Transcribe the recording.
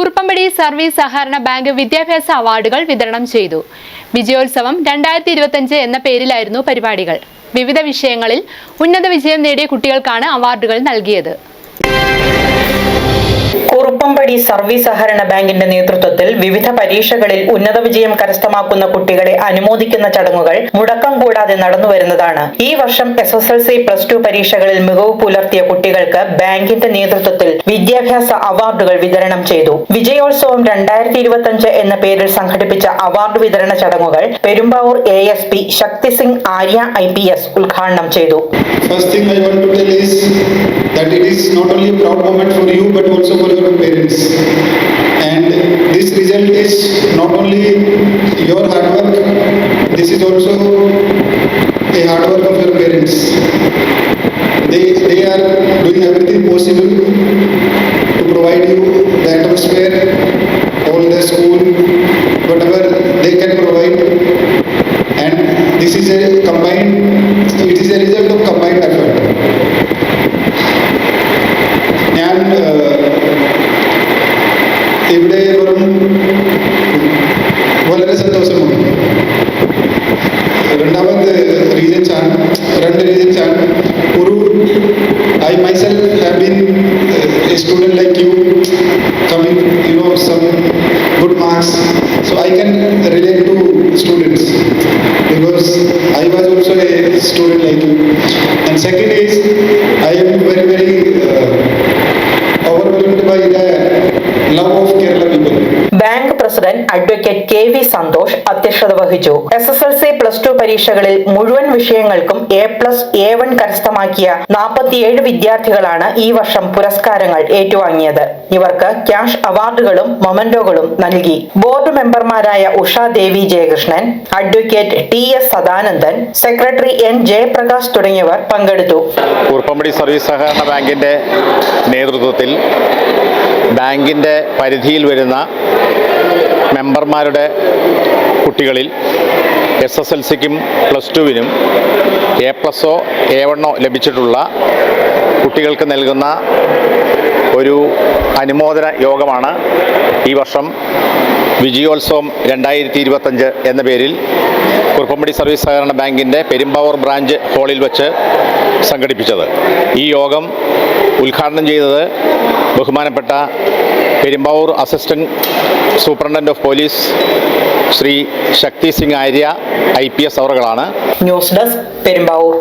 Kuruppampady service സഹകരണ bank വിദ്യാഭ്യാസ അവാർഡുകൾ വിതരണം ചെയ്തു. വിജയോത്സവം രണ്ടായിരത്തി ഇരുപത്തഞ്ച് എന്ന പേരിലായിരുന്നു പരിപാടികൾ. വിവിധ വിഷയങ്ങളിൽ ഉന്നത വിജയം നേടിയ കുട്ടികൾക്കാണ് അവാർഡുകൾ നൽകിയത്. കുറുപ്പമ്പടി സർവീസ് സഹകരണ ബാങ്കിന്റെ നേതൃത്വത്തിൽ വിവിധ പരീക്ഷകളിൽ ഉന്നത വിജയം കരസ്ഥമാക്കുന്ന കുട്ടികളെ അനുമോദിക്കുന്ന ചടങ്ങുകൾ മുടക്കം കൂടാതെ നടന്നുവരുന്നതാണ്. ഈ വർഷം S S L C plus two പരീക്ഷകളിൽ മികവ് പുലർത്തിയ കുട്ടികൾക്ക് ബാങ്കിന്റെ നേതൃത്വത്തിൽ വിദ്യാഭ്യാസ അവാർഡുകൾ വിതരണം ചെയ്തു. വിജയോത്സവം രണ്ടായിരത്തി ഇരുപത്തിയഞ്ച് എന്ന പേരിൽ സംഘടിപ്പിച്ച അവാർഡ് വിതരണ ചടങ്ങുകൾ Perumbavoor A S P Shakti Singh Arya I P S ഉദ്ഘാടനം ചെയ്തു. First thing I want to tell is that it is not only a proud moment for you but also for your parents. And this result is not only your hard work, this is also a hard work of your parents. They, they are doing everything possible to provide you the atmosphere, all the school, this is a combined, it is a result of combined effort. ഞാൻ ഏഹ്, ഇവിടെ വെറും വളരെ സന്തോഷമുണ്ട് രണ്ടാമത് reasons ആണ് രണ്ട് reasons ആണ് ഒരു I myself have been a student like you coming you know some good marks so i can relate student like and second is i am very very uh, overwhelmed by the love of kerala people bank president advocate K V Santhosh അധ്യക്ഷത വഹിച്ചു. S S L C plus two പരീക്ഷകളിൽ മുഴുവൻ വിഷയങ്ങൾക്കും A plus A one കരസ്ഥമാക്കിയ നാൽപ്പത്തിയേഴ് വിദ്യാർത്ഥികളാണ് ഈ വർഷം പുരസ്കാരങ്ങൾ ഏറ്റുവാങ്ങിയത്. ഇവർക്ക് ക്യാഷ് അവാർഡുകളും മൊമന്റോകളും നൽകി. ബോർഡ് മെമ്പർമാരായ Usha Devi Jayakrishnan advocate T S Sadanandan secretary N Jayaprakash തുടങ്ങിയവർ പങ്കെടുത്തു. സർവീസ് സഹകരണ ബാങ്കിന്റെ നേതൃത്വത്തിൽ ബാങ്കിന്റെ പരിധിയിൽ വരുന്ന മെമ്പർമാരുടെ കുട്ടികളിൽ എസ് എസ് എൽ സിക്കും പ്ലസ് ടുവിനും എ പ്ലസോ എ വണ്ണോ ലഭിച്ചിട്ടുള്ള കുട്ടികൾക്ക് നൽകുന്ന ഒരു അനുമോദന യോഗമാണ് ഈ വർഷം വിജയോത്സവം രണ്ടായിരത്തി ഇരുപത്തഞ്ച് എന്ന പേരിൽ കുറുപ്പമ്പടി സർവീസ് സഹകരണ ബാങ്കിന്റെ പെരുമ്പാവൂർ ബ്രാഞ്ച് ഹാളിൽ വച്ച് സംഘടിപ്പിച്ചത്. ഈ യോഗം ഉദ്ഘാടനം ചെയ്തത് ബഹുമാനപ്പെട്ട Perumbavoor assistant superintendent of police Shri Shakti Singh Arya I P S അവറുകളാണ്. News desk Perumbavoor.